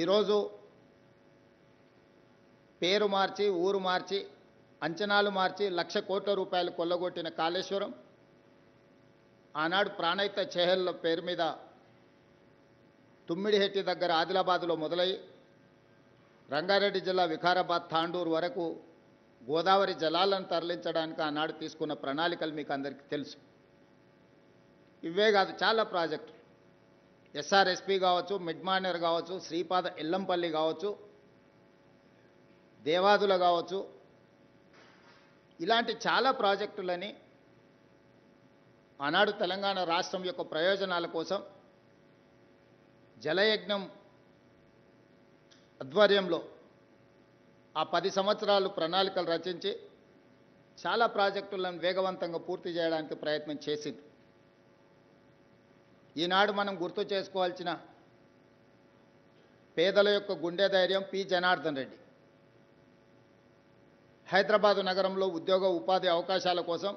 ఈరోజు పేరు మార్చి ఊరు మార్చి అంచనాలు మార్చి లక్ష కోట్ల రూపాయలు కొల్లగొట్టిన కాళేశ్వరం ఆనాడు ప్రాణయిత చెహెల్ల పేరు మీద తుమ్మిడిహెట్టి దగ్గర ఆదిలాబాదులో మొదలై రంగారెడ్డి జిల్లా వికారాబాద్ తాండూరు వరకు గోదావరి జలాలను తరలించడానికి ఆనాడు తీసుకున్న ప్రణాళికలు మీకు అందరికీ తెలుసు. ఇవే కాదు చాలా ప్రాజెక్టులు. ఎస్ఆర్ఎస్పి కావచ్చు మిడ్మానర్ కావచ్చు శ్రీపాద ఎల్లంపల్లి కావచ్చు దేవాదుల కావచ్చు. ఇలాంటి చాలా ప్రాజెక్టులని ఆనాడు తెలంగాణ రాష్ట్రం యొక్క ప్రయోజనాల కోసం జలయజ్ఞం ఆధ్వర్యంలో ఆ పది సంవత్సరాలు ప్రణాళికలు రచించి చాలా ప్రాజెక్టులను వేగవంతంగా పూర్తి చేయడానికి ప్రయత్నం చేసింది. ఈనాడు మనం గుర్తు చేసుకోవాల్సిన పేదల యొక్క గుండె ధైర్యం పి. జనార్దన్ రెడ్డి. హైదరాబాదు నగరంలో ఉద్యోగ ఉపాధి అవకాశాల కోసం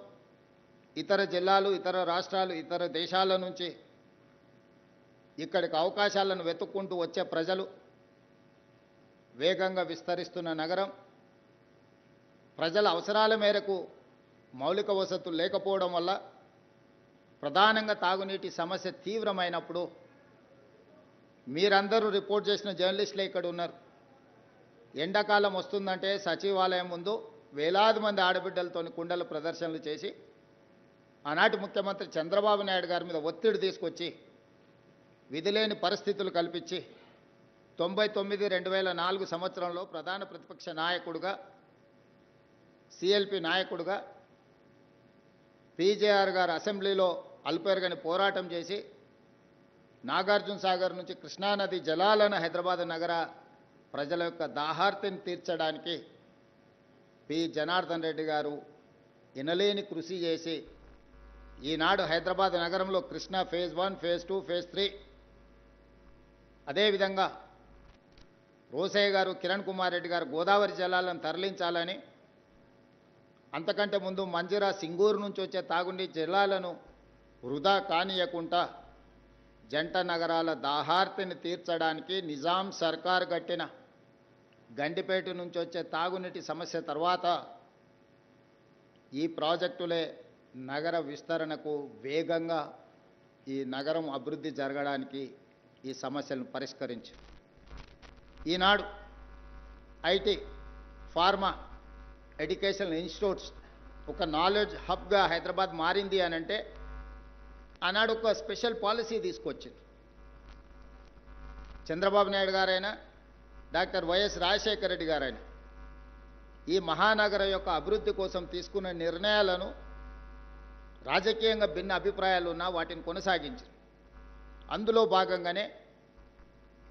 ఇతర జిల్లాలు ఇతర రాష్ట్రాలు ఇతర దేశాల నుంచి ఇక్కడికి అవకాశాలను వెతుక్కుంటూ వచ్చే ప్రజలు వేగంగా విస్తరిస్తున్న నగరం. ప్రజల అవసరాల మేరకు మౌలిక వసతులు లేకపోవడం వల్ల ప్రధానంగా తాగునీటి సమస్య తీవ్రమైనప్పుడు మీరందరూ రిపోర్ట్ చేసిన జర్నలిస్టులే ఇక్కడ ఉన్నారు. ఎండాకాలం వస్తుందంటే సచివాలయం ముందు వేలాది మంది ఆడబిడ్డలతో కుండల ప్రదర్శనలు చేసి ఆనాటి ముఖ్యమంత్రి చంద్రబాబు నాయుడు గారి మీద ఒత్తిడి తీసుకొచ్చి విధిలేని పరిస్థితులు కల్పించి తొంభై తొమ్మిది రెండు వేల నాలుగు సంవత్సరంలో ప్రధాన ప్రతిపక్ష నాయకుడుగా సిఎల్పి నాయకుడుగా పీజేఆర్ గారు అసెంబ్లీలో అల్పెరగని పోరాటం చేసి నాగార్జున సాగర్ నుంచి కృష్ణానది జలాలను హైదరాబాద్ నగర ప్రజల యొక్క దాహార్తిని తీర్చడానికి పి. జనార్దన్ రెడ్డి గారు ఇనలేని కృషి చేసి ఈనాడు హైదరాబాద్ నగరంలో Krishna phase one phase two phase three అదేవిధంగా రోసయ్య గారు కిరణ్ కుమార్ రెడ్డి గారు గోదావరి జలాలను తరలించాలని అంతకంటే ముందు మంజిరా సింగూరు నుంచి వచ్చే తాగుండి జలాలను వృధా కానియకుండా జంట నగరాల దాహార్తిని తీర్చడానికి నిజాం సర్కార్ కట్టిన గండిపేట నుంచి వచ్చే తాగునీటి సమస్య తర్వాత ఈ ప్రాజెక్టులే నగర విస్తరణకు వేగంగా ఈ నగరం అభివృద్ధి జరగడానికి ఈ సమస్యలను పరిష్కరించు. ఈనాడు ఐటీ ఫార్మా ఎడ్యుకేషనల్ ఇన్స్టిట్యూట్స్ ఒక నాలెడ్జ్ హబ్గా హైదరాబాద్ మారింది అని అంటే ఆనాడు ఒక స్పెషల్ పాలసీ తీసుకొచ్చింది. చంద్రబాబు నాయుడు గారైనా డాక్టర్ వైఎస్ రాజశేఖర రెడ్డి గారైనా ఈ మహానగరం యొక్క అభివృద్ధి కోసం తీసుకున్న నిర్ణయాలను రాజకీయంగా భిన్న అభిప్రాయాలు ఉన్నా వాటిని కొనసాగించారు. అందులో భాగంగానే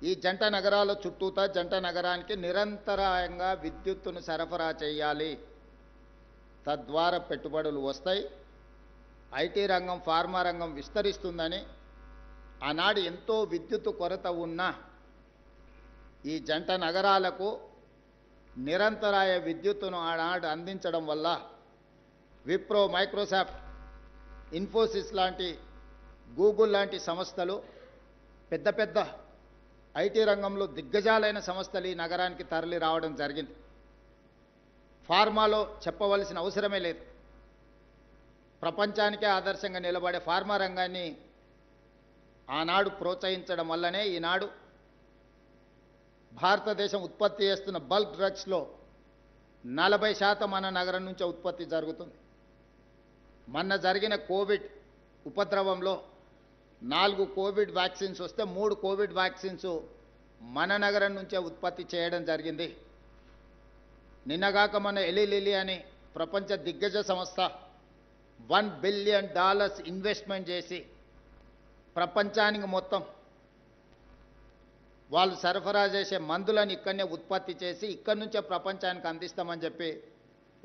ఈ జంట నగరాల చుట్టూతా జంట నగరానికి నిరంతరాయంగా విద్యుత్తును సరఫరా చేయాలి. తద్వారా పెట్టుబడులు వస్తాయి. ఐటీ రంగం ఫార్మా రంగం విస్తరిస్తుందని ఆనాడు ఎంతో విద్యుత్తు కొరత ఉన్నా ఈ జంట నగరాలకు నిరంతరాయ విద్యుత్తును ఆనాడు అందించడం వల్ల విప్రో మైక్రోసాఫ్ట్ ఇన్ఫోసిస్ లాంటి గూగుల్ లాంటి సంస్థలు పెద్ద పెద్ద ఐటీ రంగంలో దిగ్గజాలైన సంస్థలు ఈ నగరానికి తరలి రావడం జరిగింది. ఫార్మాలో చెప్పవలసిన అవసరమే లేదు. ప్రపంచానికే ఆదర్శంగా నిలబడే ఫార్మా రంగాన్ని ఆనాడు ప్రోత్సహించడం వల్లనే ఈనాడు భారతదేశం ఉత్పత్తి చేస్తున్న బల్క్ డ్రగ్స్లో నలభై శాతం మన నగరం నుంచే ఉత్పత్తి జరుగుతుంది. మొన్న జరిగిన కోవిడ్ ఉపద్రవంలో నాలుగు కోవిడ్ వ్యాక్సిన్స్ వస్తే మూడు కోవిడ్ వ్యాక్సిన్స్ మన నగరం నుంచే ఉత్పత్తి చేయడం జరిగింది. నిన్నగాక మన ఎలిలిలి అని ప్రపంచ దిగ్గజ సంస్థ వన్ బిలియన్ డాలర్స్ ఇన్వెస్ట్మెంట్ చేసి ప్రపంచానికి మొత్తం వాళ్ళు సరఫరా చేసే మందులను ఇక్కడనే ఉత్పత్తి చేసి ఇక్కడి నుంచే ప్రపంచానికి అందిస్తామని చెప్పి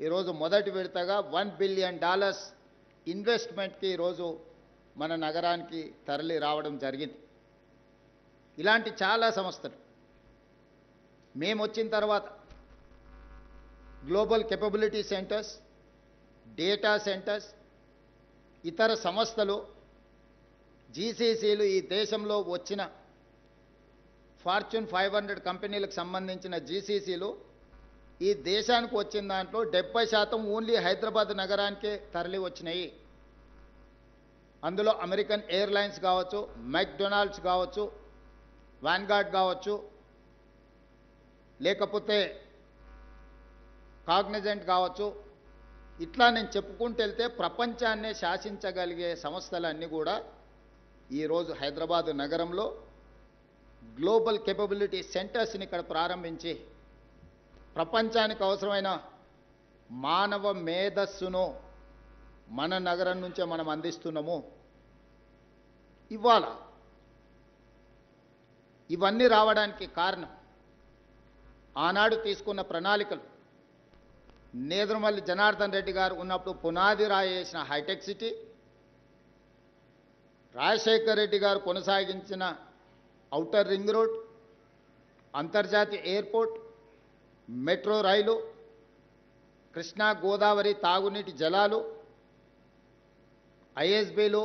ఈరోజు మొదటి విడతగా వన్ బిలియన్ డాలర్స్ ఇన్వెస్ట్మెంట్కి ఈరోజు మన నగరానికి తరలి రావడం జరిగింది. ఇలాంటి చాలా సంస్థలు. మేము వచ్చిన తర్వాత global capability centres data centres ఇతర సంస్థలు జీసీసీలు ఈ దేశంలో వచ్చిన ఫార్చ్యూన్ ఫైవ్ హండ్రెడ్ కంపెనీలకు సంబంధించిన జీసీసీలు ఈ దేశానికి వచ్చిన దాంట్లో డెబ్బై శాతం ఓన్లీ హైదరాబాద్ నగరానికే తరలి వచ్చినాయి. అందులో అమెరికన్ ఎయిర్లైన్స్ కావచ్చు మెక్డొనాల్డ్స్ కావచ్చు వాన్గార్డ్ కావచ్చు లేకపోతే కాగ్నిజెంట్ కావచ్చు ఇట్లా నేను చెప్పుకుంటూ వెళ్తే ప్రపంచాన్నే శాసించగలిగే సంస్థలన్నీ కూడా ఈరోజు హైదరాబాద్ నగరంలో గ్లోబల్ కెపబిలిటీ సెంటర్స్ని ఇక్కడ ప్రారంభించి ప్రపంచానికి అవసరమైన మానవ మేధస్సును మన నగరం నుంచే మనం అందిస్తున్నాము. ఇవాళ ఇవన్నీ రావడానికి కారణం ఆనాడు తీసుకున్న ప్రణాళికలు నేదురుమల్లి జనార్దన్ రెడ్డి గారు ఉన్నప్పుడు పునాది రాయేసిన హైటెక్ సిటీ రాజశేఖర్ రెడ్డి గారు కొనసాగించిన ఔటర్ రింగ్ రోడ్ అంతర్జాతీయ ఎయిర్పోర్ట్ మెట్రో రైలు కృష్ణా గోదావరి తాగునీటి జలాలు ఐఎస్బీలు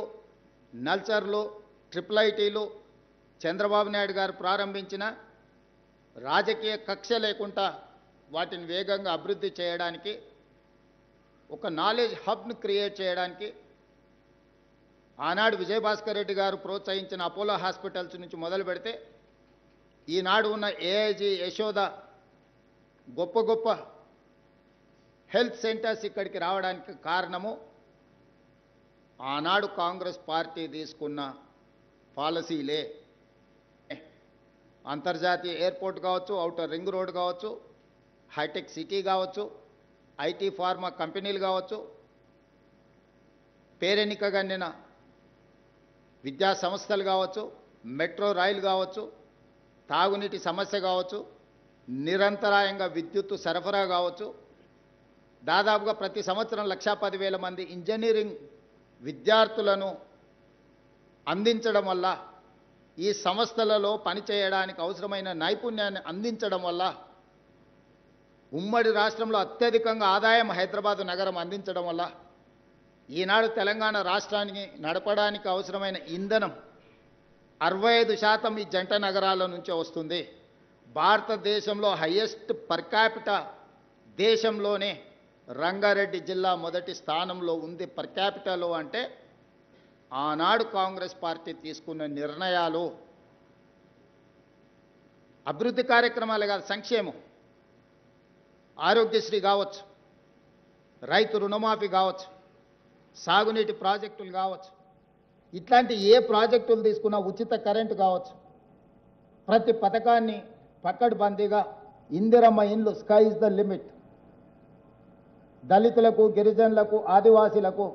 నల్చర్లు ట్రిపుల్ ఐటీలు చంద్రబాబు నాయుడు గారు ప్రారంభించిన రాజకీయ కక్ష లేకుండా వాటిని వేగంగా అభివృద్ధి చేయడానికి ఒక నాలెడ్జ్ హబ్ను క్రియేట్ చేయడానికి ఆనాడు విజయభాస్కర్ రెడ్డి గారు ప్రోత్సహించిన అపోలో హాస్పిటల్స్ నుంచి మొదలు పెడితే ఈనాడు ఉన్న ఏఐజీ యశోద గొప్ప గొప్ప హెల్త్ సెంటర్స్ ఇక్కడికి రావడానికి కారణము ఆనాడు కాంగ్రెస్ పార్టీ తీసుకున్న పాలసీలే. అంతర్జాతీయ ఎయిర్పోర్ట్ కావచ్చు అవుటర్ రింగ్ రోడ్ కావచ్చు హైటెక్ సిటీ కావచ్చు ఐటీ ఫార్మా కంపెనీలు కావచ్చు పేరెన్నికగండిన విద్యా సంస్థలు కావచ్చు మెట్రో రైలు కావచ్చు తాగునీటి సమస్య కావచ్చు నిరంతరాయంగా విద్యుత్తు సరఫరా కావచ్చు. దాదాపుగా ప్రతి సంవత్సరం లక్షా పదివేల మంది ఇంజనీరింగ్ విద్యార్థులను అందించడం వల్ల ఈ సంస్థలలో పనిచేయడానికి అవసరమైన నైపుణ్యాన్ని అందించడం వల్ల ఉమ్మడి రాష్ట్రంలో అత్యధికంగా ఆదాయం హైదరాబాద్ నగరం అందించడం వల్ల ఈనాడు తెలంగాణ రాష్ట్రానికి నడపడానికి అవసరమైన ఇంధనం అరవై ఐదు శాతం ఈ జంట నగరాల నుంచే వస్తుంది. భారతదేశంలో హయ్యెస్ట్ పర్ దేశంలోనే రంగారెడ్డి జిల్లా మొదటి స్థానంలో ఉంది పర్ క్యాపిటలో అంటే ఆనాడు కాంగ్రెస్ పార్టీ తీసుకున్న నిర్ణయాలు. అభివృద్ధి కార్యక్రమాలు కాదు సంక్షేమం. ఆరోగ్యశ్రీ కావచ్చు రైతు రుణమాఫీ కావచ్చు సాగునీటి ప్రాజెక్టులు కావచ్చు ఇట్లాంటి ఏ ప్రాజెక్టులు తీసుకున్నా ఉచిత కరెంటు కావచ్చు. ప్రతి పథకాన్ని పక్కడ్బందీగా ఇందిరమ్మ ఇండ్లు స్కై ఇస్ ద లిమిట్. దళితులకు గిరిజనులకు ఆదివాసీలకు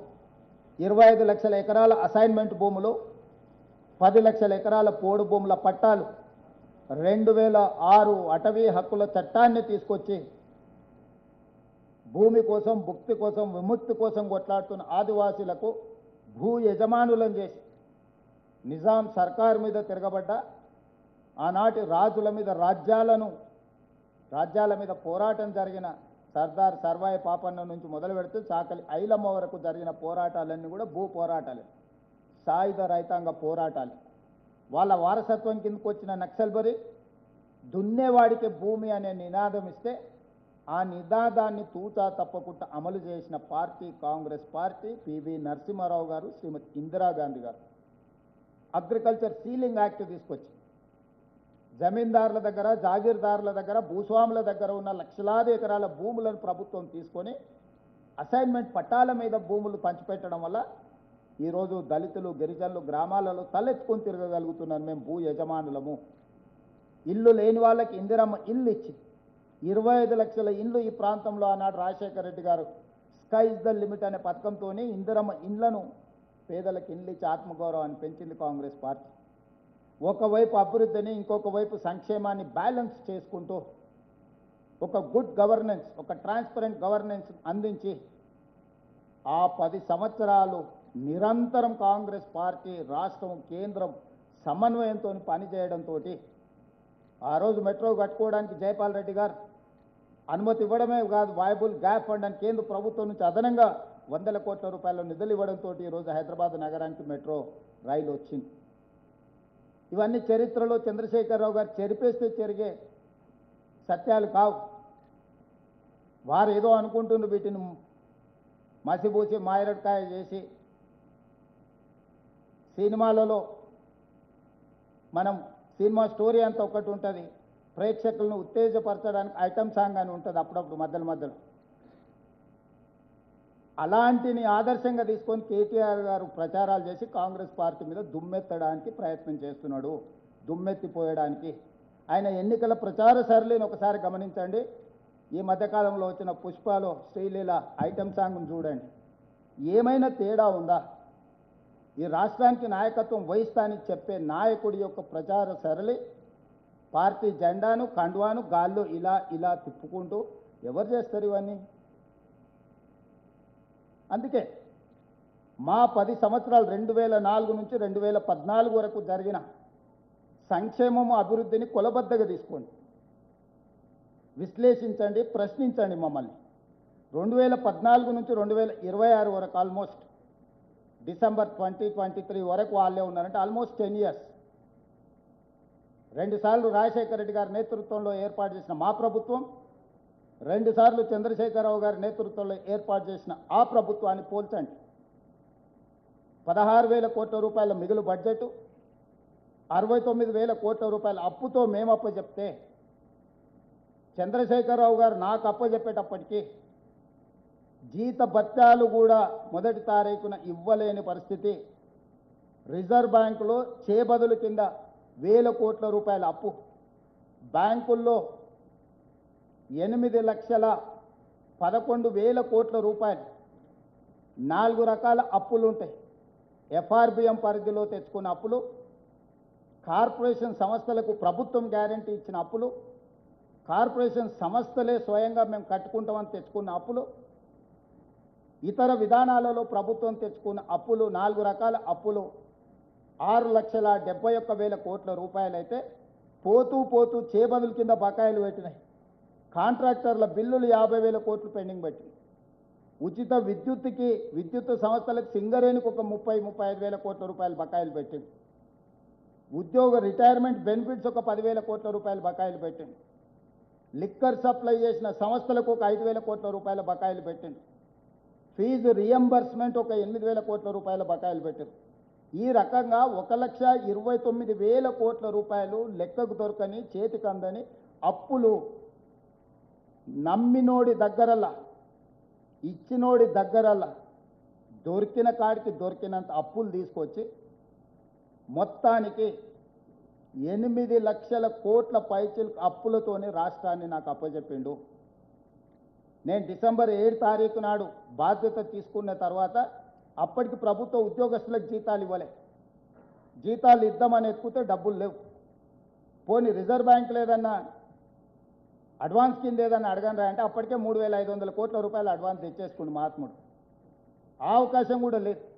ఇరవై ఐదు లక్షల ఎకరాల అసైన్మెంట్ భూములు పది లక్షల ఎకరాల పోడు భూముల పట్టాలు రెండు వేల ఆరు అటవీ హక్కుల చట్టాన్ని తీసుకొచ్చి భూమి కోసం భుక్తి కోసం విముక్తి కోసం కొట్లాడుతున్న ఆదివాసీలకు భూ యజమానులను చేసి నిజాం సర్కారు మీద తిరగబడ్డ ఆనాటి రాజుల మీద రాజ్యాలను రాజ్యాల మీద పోరాటం జరిగిన సర్దార్ సర్వాయి పాపన్న నుంచి మొదలు పెడితే చాకలి ఐలమ్మ వరకు జరిగిన పోరాటాలన్నీ కూడా భూ పోరాటాలే. సాయుధ రైతాంగ పోరాటాలు. వాళ్ళ వారసత్వం కిందకు వచ్చిన నక్సల్బరి దున్నేవాడికి భూమి అనే నినాదం ఇస్తే ఆ నిదాదాన్ని తూచా తప్పకుండా అమలు చేసిన party Congress party P V Narasimha Rao గారు శ్రీమతి ఇందిరాగాంధీ గారు. అగ్రికల్చర్ సీలింగ్ యాక్ట్ తీసుకొచ్చి జమీందారుల దగ్గర జాగీర్దారుల దగ్గర భూస్వాముల దగ్గర ఉన్న లక్షలాది ఎకరాల భూములను ప్రభుత్వం తీసుకొని అసైన్మెంట్ పట్టాల మీద భూములు పంచిపెట్టడం వల్ల ఈరోజు దళితులు గిరిజనులు గ్రామాలలో తలెత్తుకొని తిరగగలుగుతున్నారు. మేము భూ యజమానులము. ఇల్లు లేని వాళ్ళకి ఇందిరమ్మ ఇల్లు ఇచ్చి ఇరవై ఐదు లక్షల ఇండ్లు ఈ ప్రాంతంలో ఆనాడు రాజశేఖర రెడ్డి గారు స్కై ఇస్ ద లిమిట్ అనే పథకంతోనే ఇందిరమ్మ ఇండ్లను పేదలకు ఇండ్లు ఇచ్చి ఆత్మగౌరవాన్ని పెంచింది కాంగ్రెస్ పార్టీ. ఒకవైపు అభివృద్ధిని ఇంకొక వైపు సంక్షేమాన్ని బ్యాలెన్స్ చేసుకుంటూ ఒక గుడ్ గవర్నెన్స్ ఒక ట్రాన్స్పరెంట్ గవర్నెన్స్ అందించి ఆ పది సంవత్సరాలు నిరంతరం కాంగ్రెస్ పార్టీ రాష్ట్రం కేంద్రం సమన్వయంతో పనిచేయడంతో ఆ రోజు మెట్రో కట్టుకోవడానికి జయపాల్ రెడ్డి గారు అనుమతి ఇవ్వడమే కాదు వాయబుల్ గ్యాప్ ఫండ్ అని కేంద్ర ప్రభుత్వం నుంచి అదనంగా వందల కోట్ల రూపాయల నిధులు ఇవ్వడంతో ఈరోజు హైదరాబాద్ నగరానికి మెట్రో రైలు వచ్చింది. ఇవన్నీ చరిత్రలో చంద్రశేఖరరావు గారు చెరిపేస్తే జరిగే సత్యాలు కావు. వారు ఏదో అనుకుంటున్న వీటిని మసిబూసి మాయరకాయ చేసి సినిమాలలో మనం సినిమా స్టోరీ అంతా ఒకటి ఉంటుంది. ప్రేక్షకులను ఉత్తేజపరచడానికి ఐటమ్ సాంగ్ అని ఉంటుంది అప్పుడప్పుడు మధ్యలో మధ్యలో. అలాంటిని ఆదర్శంగా తీసుకొని కేటీఆర్ గారు ప్రచారాలు చేసి కాంగ్రెస్ పార్టీ మీద దుమ్మెత్తడానికి ప్రయత్నం చేస్తున్నాడు. దుమ్మెత్తిపోయడానికి. ఆయన ఎన్నికల ప్రచార సరళిని ఒకసారి గమనించండి. ఈ మధ్యకాలంలో వచ్చిన పుష్పలో శ్రీలీల ఐటమ్ సాంగ్ను చూడండి. ఏమైనా తేడా ఉందా? ఈ రాష్ట్రానికి నాయకత్వం వహిస్తానని చెప్పే నాయకుడి యొక్క ప్రచార సరళి పార్టీ జెండాను కండువాను గాల్లో ఇలా ఇలా తిప్పుకుంటూ ఎవరు చేస్తారు ఇవన్నీ? అందుకే మా పది సంవత్సరాలు రెండు వేల నాలుగు నుంచి రెండు వేల పద్నాలుగు వరకు జరిగిన సంక్షేమము అభివృద్ధిని కొలబద్దగా తీసుకోండి. విశ్లేషించండి ప్రశ్నించండి మమ్మల్ని. రెండు వేల పద్నాలుగు నుంచి రెండు వేల ఇరవై ఆరు వరకు almost December twenty twenty three వరకు వాళ్ళే ఉన్నారంటే ఆల్మోస్ట్ టెన్ ఇయర్స్ రెండుసార్లు రాజశేఖర రెడ్డి గారి నేతృత్వంలో ఏర్పాటు చేసిన మా ప్రభుత్వం రెండుసార్లు చంద్రశేఖరరావు గారి నేతృత్వంలో ఏర్పాటు చేసిన ఆ ప్రభుత్వాన్ని పోల్చండి. పదహారు వేల కోట్ల రూపాయల మిగులు బడ్జెట్ అరవై తొమ్మిది వేల కోట్ల రూపాయల అప్పుతో మేము అప్పచెప్తే చంద్రశేఖరరావు గారు నాకు అప్పచెప్పేటప్పటికీ జీత భత్యాలు కూడా మొదటి తారీఖున ఇవ్వలేని పరిస్థితి. రిజర్వ్ బ్యాంకులో చేబదులు కింద వేల కోట్ల రూపాయల అప్పు. బ్యాంకుల్లో ఎనిమిది లక్షల పదకొండు వేల కోట్ల రూపాయలు. నాలుగు రకాల అప్పులు ఉంటాయి ఎఫ్ఆర్బిఎం పరిధిలో తెచ్చుకున్న అప్పులు కార్పొరేషన్ సంస్థలకు ప్రభుత్వం గ్యారంటీ ఇచ్చిన అప్పులు కార్పొరేషన్ సంస్థలే స్వయంగా మేము కట్టుకుంటామని తెచ్చుకున్న అప్పులు ఇతర విధానాలలో ప్రభుత్వం తెచ్చుకున్న అప్పులు నాలుగు రకాల అప్పులు. ఆరు లక్షల డెబ్బై ఒక్క వేల కోట్ల రూపాయలైతే పోతూ పోతూ చేబదుల కింద బకాయిలు పెట్టినాయి. కాంట్రాక్టర్ల బిల్లులు యాభై వేల కోట్లు పెండింగ్ పెట్టినాయి ఉచిత విద్యుత్కి విద్యుత్ సంస్థలకు సింగరేణికి ఒక ముప్పై ముప్పై ఐదు వేల కోట్ల రూపాయలు బకాయిలు పెట్టింది. ఉద్యోగ రిటైర్మెంట్ బెనిఫిట్స్ ఒక పదివేల కోట్ల రూపాయలు బకాయిలు పెట్టింది. లిక్కర్ సప్లై చేసిన సంస్థలకు ఒక ఐదు వేల కోట్ల రూపాయల బకాయిలు పెట్టింది. ఫీజు రియంబర్స్మెంట్ ఒక ఎనిమిది వేల కోట్ల రూపాయల బకాయిలు పెట్టారు ఈ రకంగా ఒక లక్ష ఇరవై తొమ్మిది వేల కోట్ల రూపాయలు లెక్కకు దొరకని చేతికి అందని అప్పులు నమ్మినోడి దగ్గరలా ఇచ్చినోడి దగ్గరల్లా దొరికిన కాడికి దొరికినంత అప్పులు తీసుకొచ్చి మొత్తానికి ఎనిమిది లక్షల కోట్ల పైచిల్ అప్పులతోని రాష్ట్రాన్ని నాకు అప్పచెప్పిండు నేను డిసెంబర్ ఏడు తారీఖు నాడు బాధ్యత తీసుకున్న తర్వాత అప్పటికి ప్రభుత్వ ఉద్యోగస్తులకు జీతాలు ఇవ్వలే. జీతాలు ఇద్దామని ఎత్తుకుతే డబ్బులు లేవు. పోనీ రిజర్వ్ బ్యాంక్ లేదన్నా అడ్వాన్స్ కింద ఏదన్నా అడగనరా అంటే అప్పటికే మూడు వేల ఐదు వందల కోట్ల రూపాయలు అడ్వాన్స్ తెచ్చేసుకుండు మహాత్ముడు. ఆ అవకాశం కూడా లేదు.